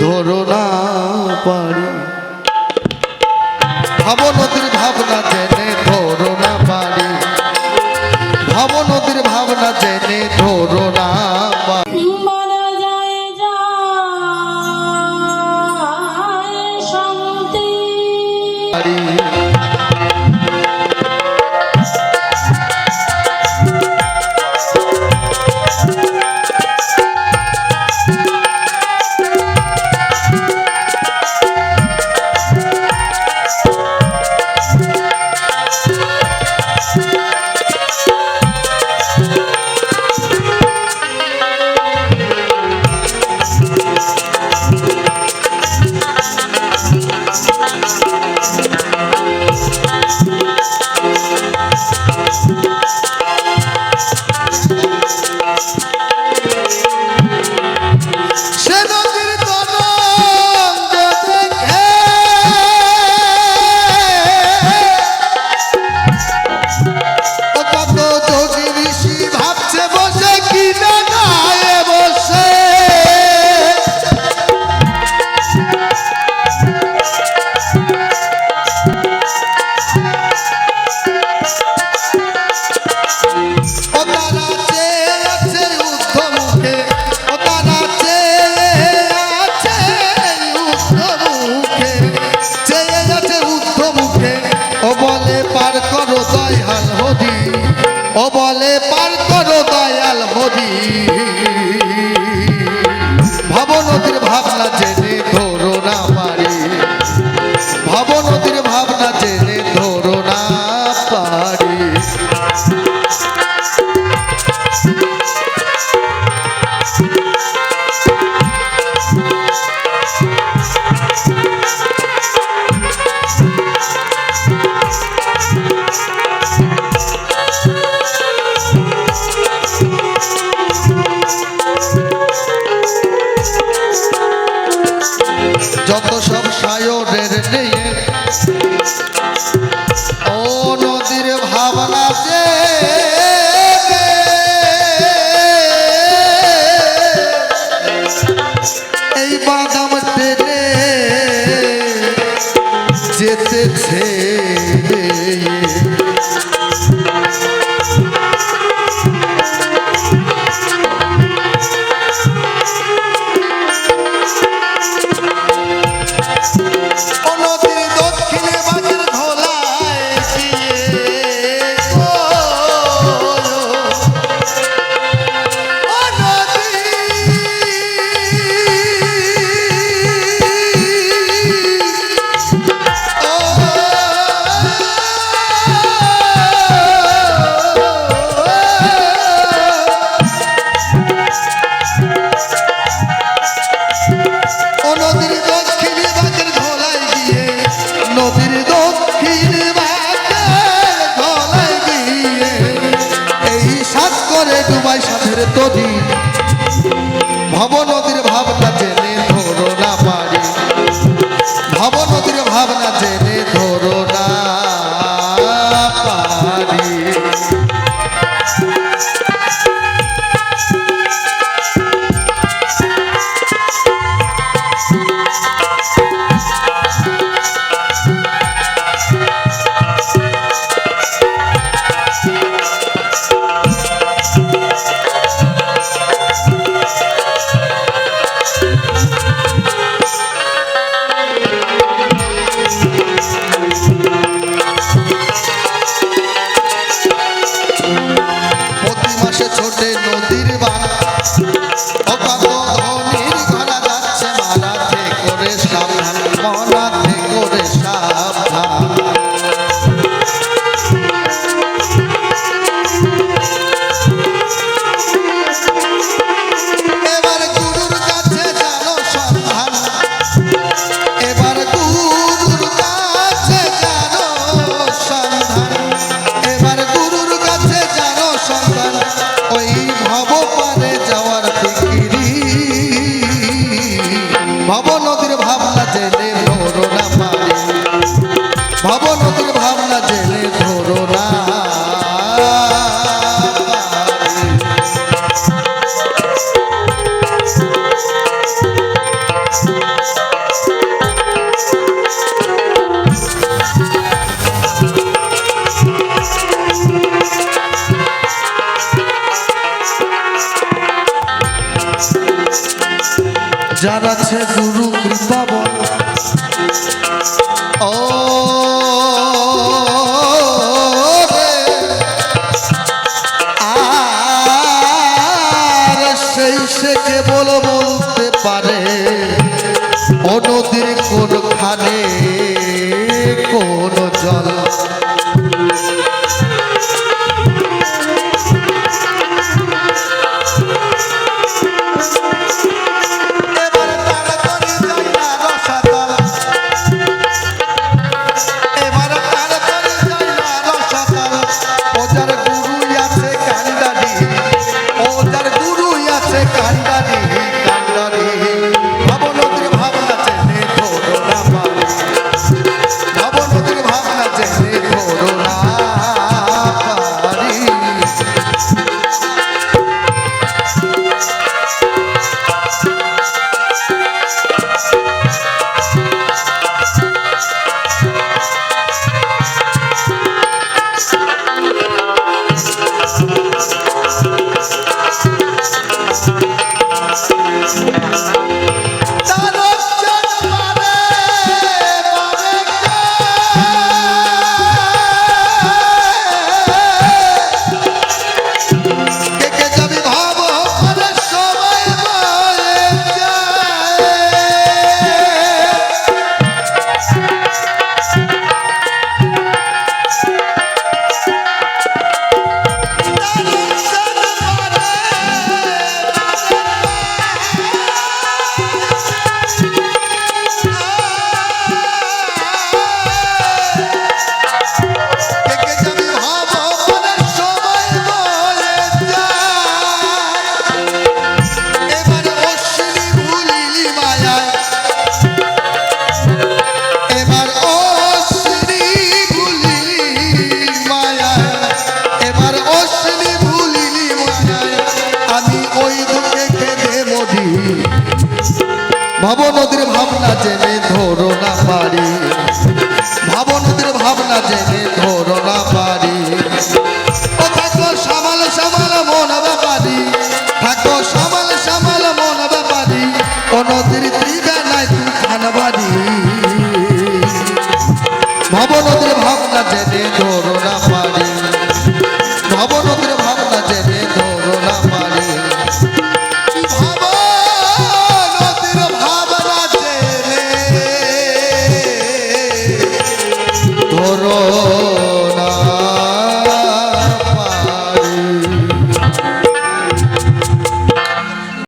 ধরো না পারি। ভাব নদীর ভাবনা জেনে ধরো না পারি। ভাব ভাবনা জেনে ধরো না যত সব সায়রের নিয়ে ও নদীর ভাবনা যে এই বাদাম টেনে নদী ভব নদীর যার আছে গুরু সেই সে কেবল বলতে পারে। ভব নদীর ভাবনা জেনে ধরো না পারি। ভাব নদীর ভাবনা জেনে ধরো না পারি।